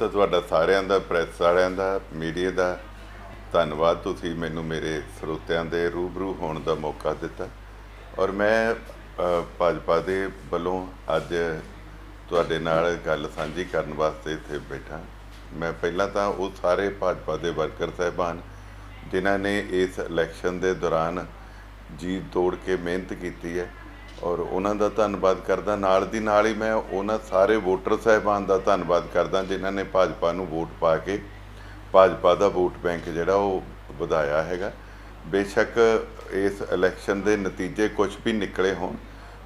ਤਾਂ ਤੁਹਾਡਾ ਸਾਰਿਆਂ ਦਾ, ਪ੍ਰੈਸ ਵਾਲਿਆਂ ਦਾ, ਮੀਡੀਆ ਦਾ। ਧੰਨਵਾਦ ਤੁਸੀਂ ਮੈਨੂੰ ਮੇਰੇ ਸਰੋਤਿਆਂ ਦੇ ਰੂਬਰੂ ਹੋਣ ਦਾ ਮੌਕਾ ਦਿੱਤਾ। ਔਰ ਮੈਂ ਭਾਜਪਾ ਦੇ ਵੱਲੋਂ ਅੱਜ ਤੁਹਾਡੇ ਨਾਲ ਗੱਲ ਸਾਂਝੀ ਕਰਨ ਵਾਸਤੇ ਇੱਥੇ ਬੈਠਾ। ਮੈਂ ਪਹਿਲਾਂ ਤਾਂ ਉਹ ਸਾਰੇ ਭਾਜਪਾ ਦੇ ਵਰਕਰ ਸਾਹਿਬਾਨ, ਜਿਨ੍ਹਾਂ ਨੇ ਇਸ ਇਲੈਕਸ਼ਨ ਦੇ ਦੌਰਾਨ ਜੀ ਤੋੜ ਕੇ ਮਿਹਨਤ ਕੀਤੀ ਹੈ ਔਰ ਉਹਨਾਂ ਦਾ ਧੰਨਵਾਦ ਕਰਦਾ। ਨਾਲ ਦੀ ਨਾਲ ਹੀ ਮੈਂ ਉਹਨਾਂ ਸਾਰੇ ਵੋਟਰ ਸਾਹਿਬਾਨ ਦਾ ਧੰਨਵਾਦ ਕਰਦਾ, ਜਿਨ੍ਹਾਂ ਨੇ ਭਾਜਪਾ ਨੂੰ ਵੋਟ ਪਾ ਕੇ ਭਾਜਪਾ ਦਾ ਵੋਟ ਬੈਂਕ ਜਿਹੜਾ ਉਹ ਵਧਾਇਆ ਹੈਗਾ। ਬੇਸ਼ੱਕ ਇਸ ਇਲੈਕਸ਼ਨ ਦੇ ਨਤੀਜੇ ਕੁਝ ਵੀ ਨਿਕਲੇ ਹੋਣ,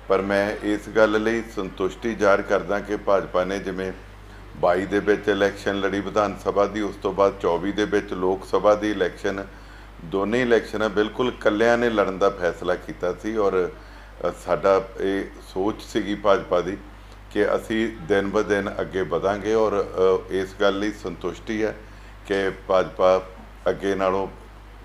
ਪਰ ਮੈਂ ਇਸ ਗੱਲ ਲਈ ਸੰਤੁਸ਼ਟੀ ਜ਼ਾਹਰ ਕਰਦਾ ਕਿ ਭਾਜਪਾ ਨੇ ਜਿਵੇਂ 22 ਦੇ ਵਿੱਚ ਇਲੈਕਸ਼ਨ ਲੜੀ ਵਿਧਾਨ ਸਭਾ ਦੀ, ਉਸ ਤੋਂ ਬਾਅਦ 24 ਦੇ ਵਿੱਚ ਲੋਕ ਸਭਾ ਦੀ ਇਲੈਕਸ਼ਨ, ਦੋਨੇ ਇਲੈਕਸ਼ਨਾਂ ਬਿਲਕੁਲ ਕੱਲਿਆਂ ਨੇ ਲੜਨ ਦਾ ਫੈਸਲਾ ਕੀਤਾ ਸੀ ਔਰ ਸਾਡਾ ਇਹ ਸੋਚ ਸੀਗੀ ਭਾਜਪਾ ਦੀ ਕਿ ਅਸੀਂ ਦਿਨ ਬ ਦਿਨ ਅੱਗੇ ਵਧਾਂਗੇ ਔਰ ਇਸ ਗੱਲ ਲਈ ਸੰਤੁਸ਼ਟੀ ਹੈ ਕਿ ਭਾਜਪਾ ਅੱਗੇ ਨਾਲੋਂ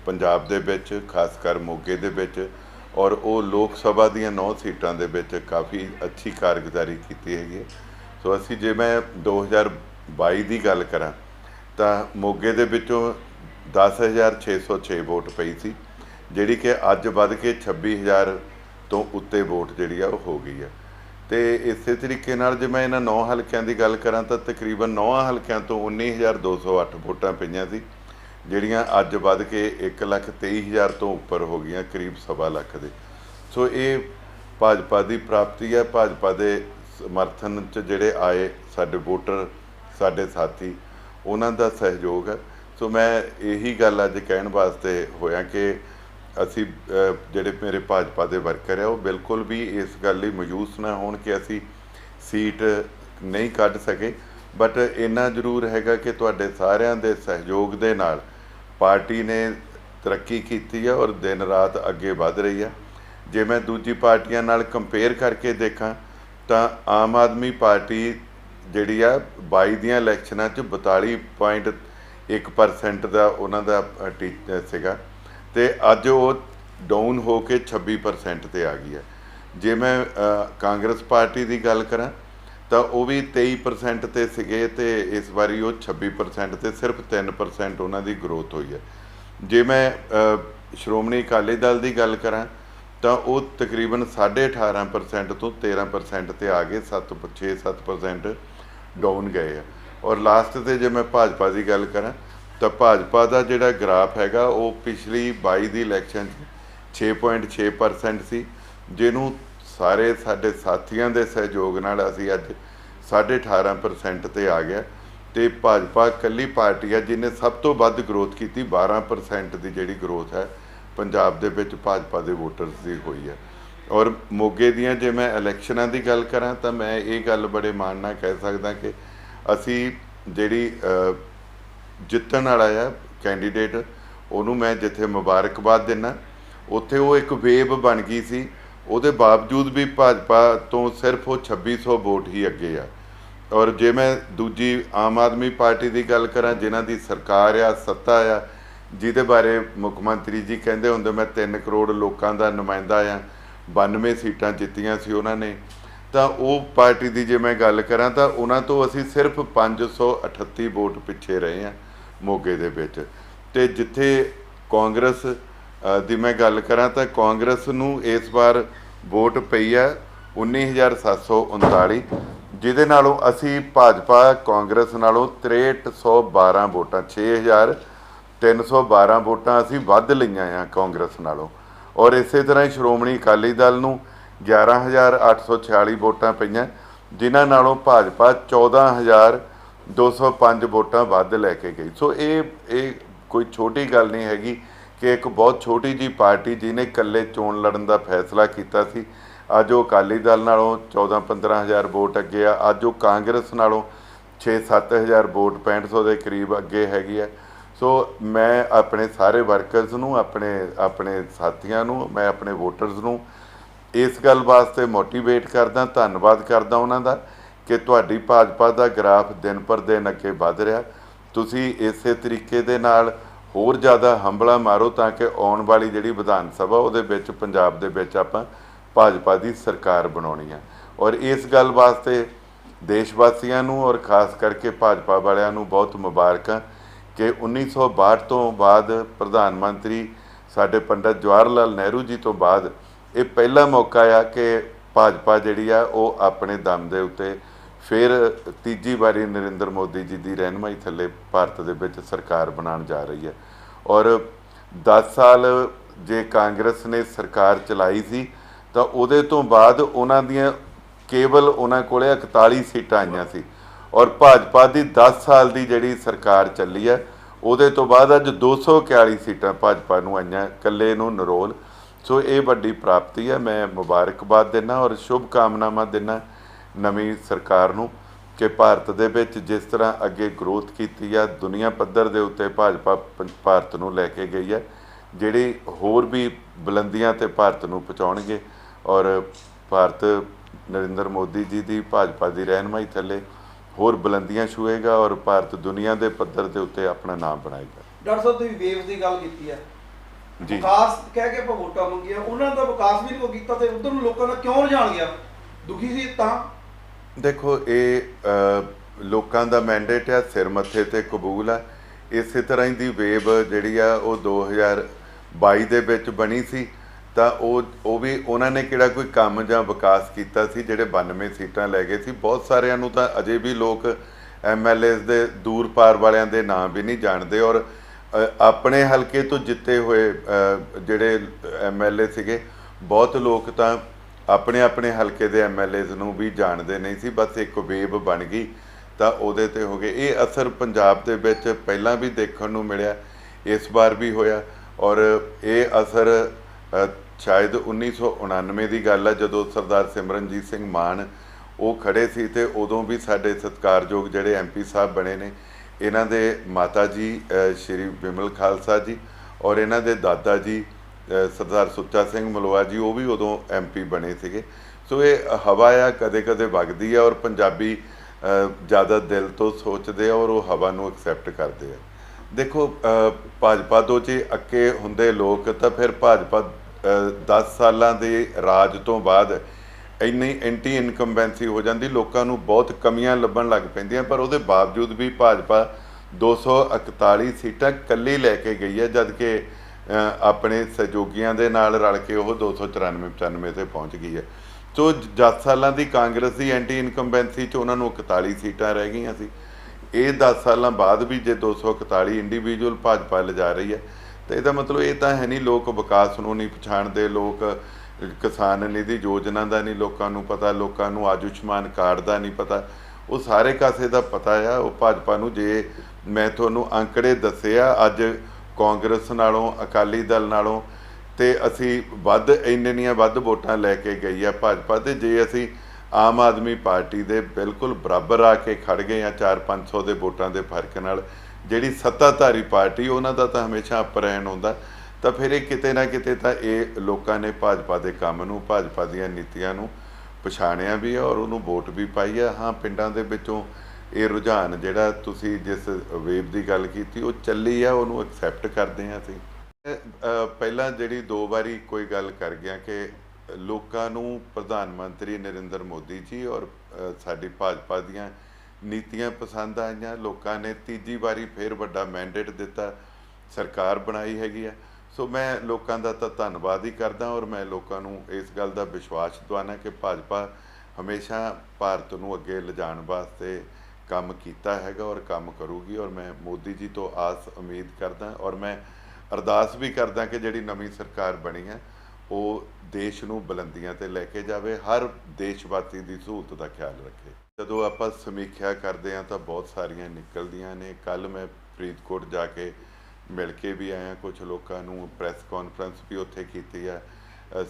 ਪੰਜਾਬ ਦੇ ਵਿੱਚ, ਖਾਸ ਕਰ ਮੋਗੇ ਦੇ ਵਿੱਚ ਔਰ ਉਹ ਲੋਕ ਸਭਾ ਦੀਆਂ 9 ਸੀਟਾਂ ਦੇ ਵਿੱਚ ਕਾਫੀ ਅੱਛੀ ਕਾਰਗੁਜ਼ਾਰੀ ਕੀਤੀ ਹੈਗੀ ਹੈ। ਸੋ ਅਸੀਂ ਜੇ ਮੈਂ 2022 ਦੀ ਗੱਲ ਕਰਾਂ, ਤਾਂ ਮੋਗੇ ਦੇ ਵਿੱਚੋਂ 10606 ਵੋਟ ਪਈ ਸੀ, ਜਿਹੜੀ ਕਿ ਅੱਜ ਵੱਧ ਕੇ 26000 ਤੋਂ ਉੱਤੇ ਵੋਟ ਜਿਹੜੀ ਆ ਉਹ ਹੋ ਗਈ ਆ। ਤੇ ਇਸੇ ਤਰੀਕੇ ਨਾਲ ਜੇ ਮੈਂ ਇਹਨਾਂ 9 ਹਲਕਿਆਂ ਦੀ ਗੱਲ ਕਰਾਂ ਤਾਂ ਤਕਰੀਬਨ 9 ਹਲਕਿਆਂ ਤੋਂ 19208 ਵੋਟਾਂ ਪਈਆਂ ਸੀ, ਜਿਹੜੀਆਂ ਅੱਜ ਵੱਧ ਕੇ 123000 ਤੋਂ ਉੱਪਰ ਹੋ ਗਈਆਂ, ਕਰੀਬ ਸਵਾ ਲੱਖ ਦੇ। ਸੋ ਇਹ ਭਾਜਪਾ ਦੀ ਪ੍ਰਾਪਤੀ ਹੈ ਭਾਜਪਾ ਦੇ ਸਮਰਥਨ ਚ ਜਿਹੜੇ ਆਏ ਸਾਡੇ ਵੋਟਰ, ਸਾਡੇ ਸਾਥੀ, ਉਹਨਾਂ ਦਾ ਸਹਿਯੋਗ ਹੈ ਸੋ ਮੈਂ ਇਹੀ ਗੱਲ ਅੱਜ ਕਹਿਣ ਵਾਸਤੇ ਹੋਇਆ ਕਿ ਅਸੀਂ ਜਿਹੜੇ ਮੇਰੇ ਭਾਜਪਾ ਦੇ ਵਰਕਰ ਆ ਉਹ ਬਿਲਕੁਲ ਵੀ ਇਸ ਗੱਲ ਲਈ ਮਯੂਸ ਨਾ ਹੋਣ ਕਿ ਅਸੀਂ ਸੀਟ ਨਹੀਂ ਕੱਢ ਸਕੇ। ਬਟ ਇੰਨਾ ਜ਼ਰੂਰ ਹੈਗਾ ਕਿ ਤੁਹਾਡੇ ਸਾਰਿਆਂ ਦੇ ਸਹਿਯੋਗ ਦੇ ਨਾਲ ਪਾਰਟੀ ਨੇ ਤਰੱਕੀ ਕੀਤੀ ਹੈ ਔਰ ਦਿਨ ਰਾਤ ਅੱਗੇ ਵਧ ਰਹੀ ਹੈ। ਜੇ ਮੈਂ ਦੂਜੀ ਪਾਰਟੀਆਂ ਨਾਲ ਕੰਪੇਅਰ ਕਰਕੇ ਦੇਖਾਂ, ਤਾਂ ਆਮ ਆਦਮੀ ਪਾਰਟੀ ਜਿਹੜੀ ਆ 22 ਦੀਆਂ ਇਲੈਕਸ਼ਨਾਂ 'ਚ 42.1% ਦਾ ਉਹਨਾਂ ਦਾ ਟੀ- ਸੀਗਾ। ਤੇ ਅੱਜ ਉਹ ਡਾਊਨ ਹੋ ਕੇ 26% ਤੇ ਆ ਗਈ ਹੈ। ਜੇ ਮੈਂ ਕਾਂਗਰਸ ਪਾਰਟੀ ਦੀ ਗੱਲ ਕਰਾਂ, ਤਾਂ ਉਹ ਵੀ 23% ਤੇ ਸੀਗੇ ਤੇ ਇਸ ਵਾਰੀ ਉਹ 26% ਤੇ ਸਿਰਫ 3% ਉਹਨਾਂ ਦੀ ਗਰੋਥ ਹੋਈ ਹੈ। ਜੇ ਮੈਂ ਸ਼੍ਰੋਮਣੀ ਅਕਾਲੀ ਦਲ ਦੀ ਗੱਲ ਕਰਾਂ, ਤਾਂ ਉਹ ਤਕਰੀਬਨ 18.5% ਤੋਂ 13% ਤੇ ਆ ਗਏ 7 6-7% ਡਾਊਨ ਗਏ ਆ ਔਰ ਲਾਸਟ ਤੇ ਜੇ ਮੈਂ ਭਾਜਪਾ ਦੀ ਗੱਲ ਕਰਾਂ ਤਾਂ ਭਾਜਪਾ ਦਾ ਜਿਹੜਾ ਗ੍ਰਾਫ ਹੈਗਾ, ਉਹ ਪਿਛਲੀ 22 ਦੀ ਇਲੈਕਸ਼ਨ 'ਚ 6.6% ਸੀ, ਜਿਹਨੂੰ ਸਾਰੇ ਸਾਡੇ ਸਾਥੀਆਂ ਦੇ ਸਹਿਯੋਗ ਨਾਲ ਅਸੀਂ ਅੱਜ 18.5% ਤੇ ਆ ਗਿਆ। ਤੇ ਭਾਜਪਾ ਇਕੱਲੀ ਪਾਰਟੀ ਹੈ ਜਿਹਨੇ ਸਭ ਤੋਂ ਵੱਧ ਗਰੋਥ ਕੀਤੀ 12% ਦੀ ਜਿਹੜੀ ਗਰੋਥ ਹੈ, ਪੰਜਾਬ ਦੇ ਵਿੱਚ ਭਾਜਪਾ ਦੇ ਵੋਟਰਸ ਦੀ ਹੋਈ ਹੈ। ਔਰ ਮੋਗੇ ਦੀਆਂ ਜੇ ਮੈਂ ਇਲੈਕਸ਼ਨਾਂ ਦੀ ਗੱਲ ਕਰਾਂ, ਤਾਂ ਮੈਂ ਇਹ ਗੱਲ ਬੜੇ ਮਾਣ ਨਾਲ ਕਹਿ ਸਕਦਾ ਕਿ ਅਸੀਂ ਜਿਹੜੀ ਜਿੱਤਣ ਵਾਲਾ ਆ ਕੈਂਡੀਡੇਟ ਉਹਨੂੰ ਮੈਂ ਜਿੱਥੇ ਮੁਬਾਰਕਬਾਦ ਦਿੰਨਾ, ਉੱਥੇ ਉਹ ਇੱਕ ਵੇਵ ਬਣ ਗਈ ਸੀ। ਉਹਦੇ ਬਾਵਜੂਦ ਵੀ ਭਾਜਪਾ ਤੋਂ ਸਿਰਫ ਉਹ 2600 ਵੋਟ ਹੀ ਅੱਗੇ ਆ। ਔਰ ਜੇ ਮੈਂ ਦੂਜੀ ਆਮ ਆਦਮੀ ਪਾਰਟੀ ਦੀ ਗੱਲ ਕਰਾਂ, ਜਿਨ੍ਹਾਂ ਦੀ ਸਰਕਾਰ ਆ, ਸੱਤਾ ਆ, ਜਿਹਦੇ ਬਾਰੇ ਮੁੱਖ ਮੰਤਰੀ ਜੀ ਕਹਿੰਦੇ ਹੁੰਦੇ, ਮੈਂ 3 ਕਰੋੜ ਲੋਕਾਂ ਦਾ ਨੁਮਾਇੰਦਾ ਆ 92 ਸੀਟਾਂ ਜਿੱਤੀਆਂ ਸੀ ਉਹਨਾਂ ਨੇ, ਤਾਂ ਉਹ ਪਾਰਟੀ ਦੀ ਜੇ ਮੈਂ ਗੱਲ ਕਰਾਂ, ਤਾਂ ਉਹਨਾਂ ਤੋਂ ਅਸੀਂ ਸਿਰਫ 538 ਵੋਟ ਪਿੱਛੇ ਰਹੇ ਆ। ਮੋਗੇ ਦੇ ਵਿੱਚ। ਤੇ ਜਿੱਥੇ ਕਾਂਗਰਸ ਦੀ ਮੈਂ ਗੱਲ ਕਰਾਂ ਤਾਂ ਕਾਂਗਰਸ ਨੂੰ ਇਸ ਵਾਰ ਵੋਟ ਪਈ ਹੈ 19739 ਜਿਹਦੇ ਨਾਲੋਂ ਅਸੀਂ ਭਾਜਪਾ ਕਾਂਗਰਸ ਨਾਲੋਂ 6312 ਵੋਟਾਂ 6312 ਵੋਟਾਂ ਅਸੀਂ ਵੱਧ ਲਈਆਂ ਆ ਕਾਂਗਰਸ ਨਾਲੋਂ। ਔਰ ਇਸੇ ਤਰ੍ਹਾਂ ਹੀ ਸ਼੍ਰੋਮਣੀ ਅਕਾਲੀ ਦਲ ਨੂੰ 11846 ਵੋਟਾਂ ਪਈਆਂ, ਜਿਨ੍ਹਾਂ ਨਾਲੋਂ ਭਾਜਪਾ 14205 ਵੋਟਾਂ ਵੱਧ ਲੈ ਕੇ ਗਈ। ਸੋ ਇਹ ਇਹ ਕੋਈ ਛੋਟੀ ਗੱਲ ਨਹੀਂ ਹੈਗੀ ਕਿ ਇੱਕ ਬਹੁਤ ਛੋਟੀ ਜੀ ਪਾਰਟੀ ਜਿਹਨੇ ਇਕੱਲੇ ਚੋਣ ਲੜਨ ਦਾ ਫੈਸਲਾ ਕੀਤਾ ਸੀ। ਅੱਜ ਉਹ ਅਕਾਲੀ ਦਲ ਨਾਲੋਂ 14-15000 ਵੋਟ ਅੱਗੇ ਆ। ਅੱਜ ਉਹ ਕਾਂਗਰਸ ਨਾਲੋਂ 6-7000 ਵੋਟ 6500 ਦੇ ਕਰੀਬ ਅੱਗੇ ਹੈਗੀ ਹੈ ਸੋ ਮੈਂ ਆਪਣੇ ਸਾਰੇ ਵਰਕਰਸ ਨੂੰ, ਆਪਣੇ ਆਪਣੇ ਸਾਥੀਆਂ ਨੂੰ, ਮੈਂ ਆਪਣੇ ਵੋਟਰਸ ਨੂੰ ਇਸ ਗੱਲ ਵਾਸਤੇ ਮੋਟੀਵੇਟ ਕਰਦਾ, ਧੰਨਵਾਦ ਕਰਦਾ ਉਹਨਾਂ ਦਾ। ਕਿ ਤੁਹਾਡੀ ਭਾਜਪਾ ਦਾ ਗ੍ਰਾਫ ਦਿਨ ਪਰ ਦਿਨ ਅੱਗੇ ਵਧ ਰਿਹਾ। ਤੁਸੀਂ ਇਸੇ ਤਰੀਕੇ ਦੇ ਨਾਲ ਹੋਰ ਜ਼ਿਆਦਾ ਹੰਬਲਾ ਮਾਰੋ ਤਾਂ ਕਿ ਆਉਣ ਵਾਲੀ ਜਿਹੜੀ ਵਿਧਾਨ ਸਭਾ, ਉਹਦੇ ਵਿੱਚ ਪੰਜਾਬ ਦੇ ਵਿੱਚ ਆਪਾਂ ਭਾਜਪਾ ਦੀ ਸਰਕਾਰ ਬਣਾਉਣੀ ਹੈ। ਔਰ ਇਸ ਗੱਲ ਵਾਸਤੇ ਦੇਸ਼ ਵਾਸੀਆਂ ਨੂੰ ਔਰ ਖਾਸ ਕਰਕੇ ਭਾਜਪਾ ਵਾਲਿਆਂ ਨੂੰ ਬਹੁਤ ਮੁਬਾਰਕਾਂ ਕਿ 1962 ਤੋਂ ਬਾਅਦ ਪ੍ਰਧਾਨ ਮੰਤਰੀ ਸਾਡੇ ਪੰਡਤ ਜਵਾਹਰ ਲਾਲ ਨਹਿਰੂ ਜੀ ਤੋਂ ਬਾਅਦ ਇਹ ਪਹਿਲਾ ਮੌਕਾ ਆ ਕਿ ਭਾਜਪਾ ਜਿਹੜੀ ਆ, ਉਹ ਆਪਣੇ ਦਮ ਦੇ ਉੱਤੇ ਫਿਰ ਤੀਜੀ ਵਾਰੀ ਨਰਿੰਦਰ ਮੋਦੀ ਜੀ ਦੀ ਰਹਿਨਮਾਈ ਥੱਲੇ ਭਾਰਤ ਦੇ ਵਿੱਚ ਸਰਕਾਰ ਬਣਾਉਣ ਜਾ ਰਹੀ ਹੈ। ਔਰ 10 ਸਾਲ ਜੇ ਕਾਂਗਰਸ ਨੇ ਸਰਕਾਰ ਚਲਾਈ ਸੀ, ਤਾਂ ਉਹਦੇ ਤੋਂ ਬਾਅਦ ਉਹਨਾਂ ਦੀਆਂ ਕੇਵਲ ਉਹਨਾਂ ਕੋਲੇ 41 ਸੀਟਾਂ ਆਈਆਂ ਸੀ। ਔਰ ਭਾਜਪਾ ਦੀ 10 ਸਾਲ ਦੀ ਜਿਹੜੀ ਸਰਕਾਰ ਚੱਲੀ ਹੈ, ਉਹਦੇ ਤੋਂ ਬਾਅਦ ਅੱਜ 241 ਸੀਟਾਂ ਭਾਜਪਾ ਨੂੰ ਆਈਆਂ, ਇਕੱਲੇ ਨੂੰ ਨਰੋਲ। ਸੋ ਇਹ ਵੱਡੀ ਪ੍ਰਾਪਤੀ ਹੈ। ਮੈਂ ਮੁਬਾਰਕਬਾਦ ਦਿੰਦਾ ਔਰ ਸ਼ੁਭ ਕਾਮਨਾਵਾਂ ਦਿੰਦਾ। ਨਵੀਂ ਸਰਕਾਰ ਨੂੰ ਕਿ ਭਾਰਤ ਦੇ ਵਿੱਚ ਜਿਸ ਤਰ੍ਹਾਂ ਅੱਗੇ ਗਰੋਥ ਕੀਤੀ ਆ ਦੁਨੀਆ ਪੱਧਰ ਦੇ ਉੱਤੇ ਭਾਜਪਾ ਭਾਰਤ ਨੂੰ ਲੈ ਕੇ ਗਈ ਹੈ ਜਿਹੜੀ ਹੋਰ ਵੀ ਬੁਲੰਦੀਆਂ ਤੇ ਭਾਰਤ ਨੂੰ ਪਹੁੰਚਾਉਣਗੇ ਔਰ ਭਾਰਤ ਨਰਿੰਦਰ ਮੋਦੀ ਜੀ ਦੀ ਭਾਜਪਾ ਦੀ ਰਹਿਨਮਾਈ ਥੱਲੇ ਹੋਰ ਬੁਲੰਦੀਆਂ ਛੂਏਗਾ ਔਰ ਭਾਰਤ ਦੁਨੀਆ ਦੇ ਪੱਧਰ ਦੇ ਉੱਤੇ ਆਪਣਾ ਨਾਮ ਬਣਾਏਗਾ। ਡਾਕਟਰ ਸਾਹਿਬ ਤੁਸੀਂ ਵੇਵ ਦੀ ਗੱਲ ਕੀਤੀ ਹੈ ਜੀ। ਵਿਕਾਸ ਕਹਿ ਕੇ ਆਪਾਂ ਵੋਟਾਂ ਮੰਗੀਆਂ ਉਹਨਾਂ ਦਾ ਵਿਕਾਸ ਵੀ ਨਹੀਂ ਕੀਤਾ ਤੇ ਉਧਰ ਨੂੰ ਲੋਕਾਂ ਦਾ ਕਿਉਂ ਰੁਝਾਨ ਗਿਆ? ਦੁਖੀ ਸੀ ਤਾਂ? ਦੇਖੋ ਇਹ ਲੋਕਾਂ ਦਾ ਮੈਂਡੇਟ ਹੈ ਸਿਰ ਮੱਥੇ ਤੇ ਕਬੂਲ ਹੈ। ਇਸੇ ਤਰ੍ਹਾਂ ਹੀ ਦੀ ਵੇਵ ਜਿਹੜੀ ਆ ਉਹ 2022 ਦੇ ਵਿੱਚ ਬਣੀ ਸੀ। ਤਾਂ ਉਹ ਉਹ ਵੀ ਉਹਨਾਂ ਨੇ ਕਿਹੜਾ ਕੋਈ ਕੰਮ ਜਾਂ ਵਿਕਾਸ ਕੀਤਾ ਸੀ ਜਿਹੜੇ 92 ਸੀਟਾਂ ਲੈ ਗਏ ਸੀ। ਬਹੁਤ ਸਾਰਿਆਂ ਨੂੰ ਤਾਂ ਅਜੇ ਵੀ ਲੋਕ ਐਮਐਲਏਸ ਦੇ ਦੂਰ ਪਾਰ ਵਾਲਿਆਂ ਦੇ ਨਾਮ ਵੀ ਨਹੀਂ ਜਾਣਦੇ। ਔਰ ਆਪਣੇ ਹਲਕੇ ਤੋਂ ਜਿੱਤੇ ਹੋਏ ਅ, ਜਿਹੜੇ ਐਮਐਲਏ ਸੀਗੇ ਬਹੁਤ ਲੋਕ ਤਾਂ ਆਪਣੇ ਆਪਣੇ ਹਲਕੇ ਦੇ ਐਮਐਲਏਜ਼ ਨੂੰ ਵੀ ਜਾਣਦੇ ਨਹੀਂ ਸੀ ਬਸ ਇੱਕ ਵੇਵ ਬਣ ਗਈ। ਤਾਂ ਉਹਦੇ ਤੇ ਹੋ ਗਏ। ਇਹ ਅਸਰ ਪੰਜਾਬ ਦੇ ਵਿੱਚ ਪਹਿਲਾਂ ਵੀ ਦੇਖਣ ਨੂੰ ਮਿਲਿਆ ਇਸ ਵਾਰ ਵੀ ਹੋਇਆ। ਔਰ ਇਹ ਅਸਰ ਅ, ਸ਼ਾਇਦ 1999 ਦੀ ਗੱਲ ਹੈ ਜਦੋਂ ਸਰਦਾਰ ਸਿਮਰਨਜੀਤ ਸਿੰਘ ਮਾਨ ਉਹ ਖੜੇ ਸੀ ਤੇ ਉਦੋਂ ਵੀ ਸਾਡੇ ਸਤਿਕਾਰਯੋਗ ਜਿਹੜੇ ਐਮਪੀ ਸਾਹਿਬ ਬਣੇ ਨੇ ਇਹਨਾਂ ਦੇ ਮਾਤਾ ਜੀ ਸ਼੍ਰੀ ਬਿਮਲ ਖਾਲਸਾ ਜੀ ਔਰ ਇਹਨਾਂ ਦੇ ਦਾਦਾ ਜੀ ਸਰਦਾਰ ਸੁੱਚਾ ਸਿੰਘ ਮਲੋਆ ਜੀ, ਉਹ ਵੀ ਉਦੋਂ ਐਮਪੀ ਬਣੇ ਸੀਗੇ। ਸੋ ਇਹ ਹਵਾ ਆ ਕਦੇ ਕਦੇ ਵਗਦੀ ਆ ਔਰ ਪੰਜਾਬੀ ਜ਼ਿਆਦਾ ਦਿਲ ਤੋਂ ਸੋਚਦੇ ਆ ਔਰ ਉਹ ਹਵਾ ਨੂੰ ਐਕਸੈਪਟ ਕਰਦੇ ਆ। ਦੇਖੋ ਭਾਜਪਾ ਤੋਂ ਜੇ ਅੱਕੇ ਹੁੰਦੇ ਲੋਕ ਤਾਂ ਫਿਰ ਭਾਜਪਾ 10 ਸਾਲਾਂ ਦੇ ਰਾਜ ਤੋਂ ਬਾਅਦ ਇੰਨੀ ਐਂਟੀ ਇਨਕੰਬੈਂਸੀ ਹੋ ਜਾਂਦੀ, ਲੋਕਾਂ ਨੂੰ ਬਹੁਤ ਕਮੀਆਂ ਲੱਭਣ ਲੱਗ ਪੈਂਦੀਆਂ, ਪਰ ਉਹਦੇ ਬਾਵਜੂਦ ਵੀ ਭਾਜਪਾ 241 ਸੀਟਾਂ ਕੱਲੀ ਲੈ ਕੇ ਗਈ ਹੈ, ਜਦਕਿ ਆਪਣੇ ਸਹਿਯੋਗੀਆਂ ਦੇ ਨਾਲ ਰਲ ਕੇ ਉਹ 294 95 ਤੇ ਪਹੁੰਚ ਗਈ ਹੈ। ਸੋ 10 ਸਾਲਾਂ ਦੀ ਕਾਂਗਰਸ ਦੀ ਐਂਟੀ ਇਨਕੰਬੈਂਸੀ ਚ ਉਹਨਾਂ ਨੂੰ 41 ਸੀਟਾਂ ਰਹਿ ਗਈਆਂ ਸੀ। ਇਹ 10 ਸਾਲਾਂ ਬਾਅਦ ਵੀ ਜੇ 241 ਇੰਡੀਵਿਜੂਅਲ ਭਾਜਪਾ ਲਿਜਾ ਰਹੀ ਹੈ, ਤਾਂ ਇਹਦਾ ਮਤਲਬ ਇਹ ਤਾਂ ਹੈ ਨਹੀਂ ਲੋਕ ਵਿਕਾਸ ਨੂੰ ਨਹੀਂ ਪਛਾਣਦੇ, ਲੋਕ ਕਿਸਾਨ ਨਿਧੀ ਯੋਜਨਾ ਦਾ ਨਹੀਂ ਲੋਕਾਂ ਨੂੰ ਪਤਾ, ਲੋਕਾਂ ਨੂੰ ਆਯੁਸ਼ਮਾਨ ਕਾਰਡ ਦਾ ਨਹੀਂ ਪਤਾ। ਉਹ ਸਾਰੇ ਕਾਸੇ ਦਾ ਪਤਾ ਆ, ਉਹ ਭਾਜਪਾ ਨੂੰ ਜੇ ਮੈਂ ਤੁਹਾਨੂੰ ਅੰਕੜੇ ਦੱਸੇ ਆ ਅੱਜ ਕਾਂਗਰਸ ਨਾਲੋਂ, ਅਕਾਲੀ ਦਲ ਨਾਲੋਂ ਤੇ ਅਸੀਂ ਵੱਧ ਇੰਨੀਆਂ ਵੱਧ ਵੋਟਾਂ ਲੈ ਕੇ ਗਈ ਆ ਭਾਜਪਾ ਤੇ। ਜੇ ਅਸੀਂ ਆਮ ਆਦਮੀ ਪਾਰਟੀ ਦੇ ਬਿਲਕੁਲ ਬਰਾਬਰ ਆ ਕੇ ਖੜ ਗਏ ਆ 4-500 ਦੇ ਵੋਟਾਂ ਦੇ ਫ਼ਰਕ ਨਾਲ, ਜਿਹੜੀ ਸੱਤਾਧਾਰੀ ਪਾਰਟੀ, ਉਹਨਾਂ ਦਾ ਤਾਂ ਹਮੇਸ਼ਾ ਅਪ ਰਹਿਣ ਹੁੰਦਾ। ਤਾਂ ਫਿਰ ਇਹ ਕਿਤੇ ਨਾ ਕਿਤੇ ਤਾਂ ਇਹ ਲੋਕਾਂ ਨੇ ਭਾਜਪਾ ਦੇ ਕੰਮ ਨੂੰ, ਭਾਜਪਾ ਦੀਆਂ ਨੀਤੀਆਂ ਨੂੰ ਪਛਾਣਿਆ ਵੀ ਹੈ ਔਰ ਉਹਨੂੰ ਵੋਟ ਵੀ ਪਾਈ ਹੈ ਹਾਂ, ਪਿੰਡਾਂ ਦੇ ਵਿੱਚੋਂ ਇਹ ਰੁਝਾਨ ਜਿਹੜਾ ਤੁਸੀਂ ਜਿਸ ਵੇਵ ਦੀ ਗੱਲ ਕੀਤੀ, ਉਹ ਚੱਲੀ ਆ, ਉਹਨੂੰ ਐਕਸੈਪਟ ਕਰਦੇ ਹਾਂ ਅਸੀਂ? ਪਹਿਲਾਂ ਜਿਹੜੀ ਦੋ ਵਾਰੀ ਕੋਈ ਗੱਲ ਕਰ ਗਿਆ ਕਿ ਲੋਕਾਂ ਨੂੰ ਪ੍ਰਧਾਨ ਮੰਤਰੀ ਨਰਿੰਦਰ ਮੋਦੀ ਜੀ ਔਰ ਸਾਡੀ ਭਾਜਪਾ ਦੀਆਂ ਨੀਤੀਆਂ ਪਸੰਦ ਆਈਆਂ, ਲੋਕਾਂ ਨੇ ਤੀਜੀ ਵਾਰੀ ਫੇਰ ਵੱਡਾ ਮੈਂਡੇਟ ਦਿੱਤਾ, ਸਰਕਾਰ ਬਣਾਈ ਹੈਗੀ ਆ। ਸੋ ਮੈਂ ਲੋਕਾਂ ਦਾ ਤਾਂ ਧੰਨਵਾਦ ਹੀ ਕਰਦਾ ਔਰ ਮੈਂ ਲੋਕਾਂ ਨੂੰ ਇਸ ਗੱਲ ਦਾ ਵਿਸ਼ਵਾਸ ਦਿਵਾਉਣਾ ਕਿ ਭਾਜਪਾ ਹਮੇਸ਼ਾ ਭਾਰਤ ਨੂੰ ਅੱਗੇ ਲਿਜਾਣ ਵਾਸਤੇ ਕੰਮ ਕੀਤਾ ਹੈਗਾ ਔਰ ਕੰਮ ਕਰੂਗੀ ਔਰ ਮੈਂ ਮੋਦੀ ਜੀ ਤੋਂ ਆਸ ਉਮੀਦ ਕਰਦਾ ਔਰ ਮੈਂ ਅਰਦਾਸ ਵੀ ਕਰਦਾ ਕਿ ਜਿਹੜੀ ਨਵੀਂ ਸਰਕਾਰ ਬਣੀ ਹੈ, ਉਹ ਦੇਸ਼ ਨੂੰ ਬੁਲੰਦੀਆਂ ਤੇ ਲੈ ਕੇ ਜਾਵੇ, ਹਰ ਦੇਸ਼ਵਾਸੀ ਦੀ ਸਹੂਲਤ ਦਾ ਖਿਆਲ ਰੱਖੇ। ਜਦੋਂ ਆਪਾਂ ਸਮੀਖਿਆ ਕਰਦੇ ਹਾਂ ਤਾਂ ਬਹੁਤ ਸਾਰੀਆਂ ਨਿਕਲਦੀਆਂ ਨੇ। ਕੱਲ ਮੈਂ ਫਰੀਦਕੋਟ ਜਾ ਕੇ ਮਿਲ ਕੇ ਵੀ ਆਇਆ ਕੁਝ ਲੋਕਾਂ ਨੂੰ ਪ੍ਰੈਸ ਕਾਨਫਰੰਸ ਵੀ ਉੱਥੇ ਕੀਤੀ ਆ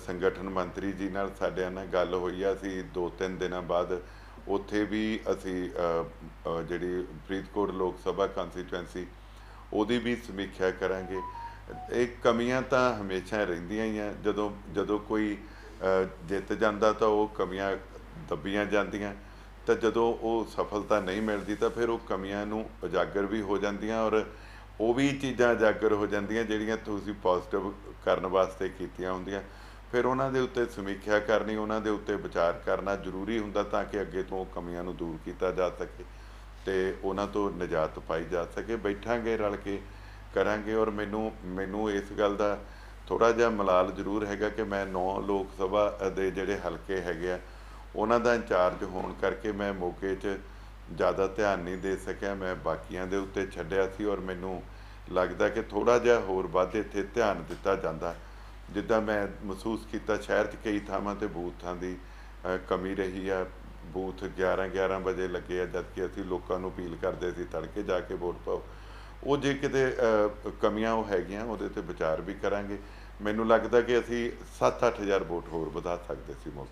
ਸੰਗਠਨ ਮੰਤਰੀ ਜੀ ਨਾਲ ਸਾਡਿਆਂ ਨਾਲ ਗੱਲ ਹੋਈ ਆ ਸੀ ਦੋ ਤਿੰਨ ਦਿਨਾਂ ਬਾਅਦ ਉੱਥੇ ਵੀ ਅਸੀਂ ਜਿਹੜੀ ਫਰੀਦਕੋਟ ਲੋਕ ਸਭਾ ਕਨਸਟੀਟੁਐਂਸੀ ਉਹਦੀ ਵੀ ਸਮੀਖਿਆ ਕਰਾਂਗੇ। ਇਹ ਕਮੀਆਂ ਤਾਂ ਹਮੇਸ਼ਾ ਰਹਿੰਦੀਆਂ ਹੀ ਆ। ਜਦੋਂ ਜਦੋਂ ਕੋਈ ਜਿੱਤ ਜਾਂਦਾ ਤਾਂ ਉਹ ਕਮੀਆਂ ਦੱਬੀਆਂ ਜਾਂਦੀਆਂ। ਤਾਂ ਜਦੋਂ ਉਹ ਸਫਲਤਾ ਨਹੀਂ ਮਿਲਦੀ ਤਾਂ ਫਿਰ ਉਹ ਕਮੀਆਂ ਨੂੰ ਉਜਾਗਰ ਵੀ ਹੋ ਜਾਂਦੀਆਂ ਔਰ ਉਹ ਵੀ ਚੀਜ਼ਾਂ ਉਜਾਗਰ ਹੋ ਜਾਂਦੀਆਂ ਜਿਹੜੀਆਂ ਤੁਸੀਂ ਪੋਜ਼ਿਟਿਵ ਕਰਨ ਵਾਸਤੇ ਕੀਤੀਆਂ ਹੁੰਦੀਆਂ। ਫਿਰ ਉਹਨਾਂ ਦੇ ਉੱਤੇ ਸਮੀਖਿਆ ਕਰਨੀ, ਉਹਨਾਂ ਦੇ ਉੱਤੇ ਵਿਚਾਰ ਕਰਨਾ ਜ਼ਰੂਰੀ ਹੁੰਦਾ ਤਾਂ ਕਿ ਅੱਗੇ ਤੋਂ ਕਮੀਆਂ ਨੂੰ ਦੂਰ ਕੀਤਾ ਜਾ ਸਕੇ ਤੇ ਉਹਨਾਂ ਤੋਂ ਨਿਜਾਤ ਪਾਈ ਜਾ ਸਕੇ। ਬੈਠਾਂਗੇ, ਰਲ ਕੇ ਕਰਾਂਗੇ ਔਰ ਮੈਨੂੰ ਮੈਨੂੰ ਇਸ ਗੱਲ ਦਾ ਥੋੜਾ ਜਿਹਾ ਮਲਾਲ ਜ਼ਰੂਰ ਹੈਗਾ ਕਿ ਮੈਂ ਨੌ ਲੋਕ ਸਭਾ ਦੇ ਜਿਹੜੇ ਹਲਕੇ ਹੈਗੇ ਆ, ਉਹਨਾਂ ਦਾ ਇੰਚਾਰਜ ਹੋਣ ਕਰਕੇ ਮੈਂ ਮੌਕੇ 'ਚ ਜ਼ਿਆਦਾ ਧਿਆਨ ਨਹੀਂ ਦੇ ਸਕਿਆ। ਮੈਂ ਬਾਕੀਆਂ ਦੇ ਉੱਤੇ ਛੱਡਿਆ ਸੀ ਔਰ ਮੈਨੂੰ ਲੱਗਦਾ ਕਿ ਥੋੜਾ ਜਿਹਾ ਹੋਰ ਵੱਧ ਇੱਥੇ ਧਿਆਨ ਦਿੱਤਾ ਜਾਂਦਾ। ਜਿੱਦਾਂ ਮੈਂ ਮਹਿਸੂਸ ਕੀਤਾ, ਸ਼ਹਿਰ 'ਚ ਕਈ ਥਾਵਾਂ ਤੇ ਬੂਥਾਂ ਦੀ ਕਮੀ ਰਹੀ ਆ। ਬੂਥ 11 11 ਵਜੇ ਲੱਗੇ ਆ ਜਦਕਿ ਅਸੀਂ ਲੋਕਾਂ ਨੂੰ ਅਪੀਲ ਕਰਦੇ ਸੀ, ਤੜਕੇ ਜਾ ਕੇ ਵੋਟ ਪਾਓ। ਉਹ ਜੇ ਕਿਤੇ ਕਮੀਆਂ ਉਹ ਹੈਗੀਆਂ, ਉਹਦੇ ਤੇ ਵਿਚਾਰ ਵੀ ਕਰਾਂਗੇ। ਮੈਨੂੰ ਲੱਗਦਾ ਕਿ ਅਸੀਂ 7-8000 ਵੋਟ ਹੋਰ ਵਧਾ ਸਕਦੇ ਸੀ ਮੌਕੇ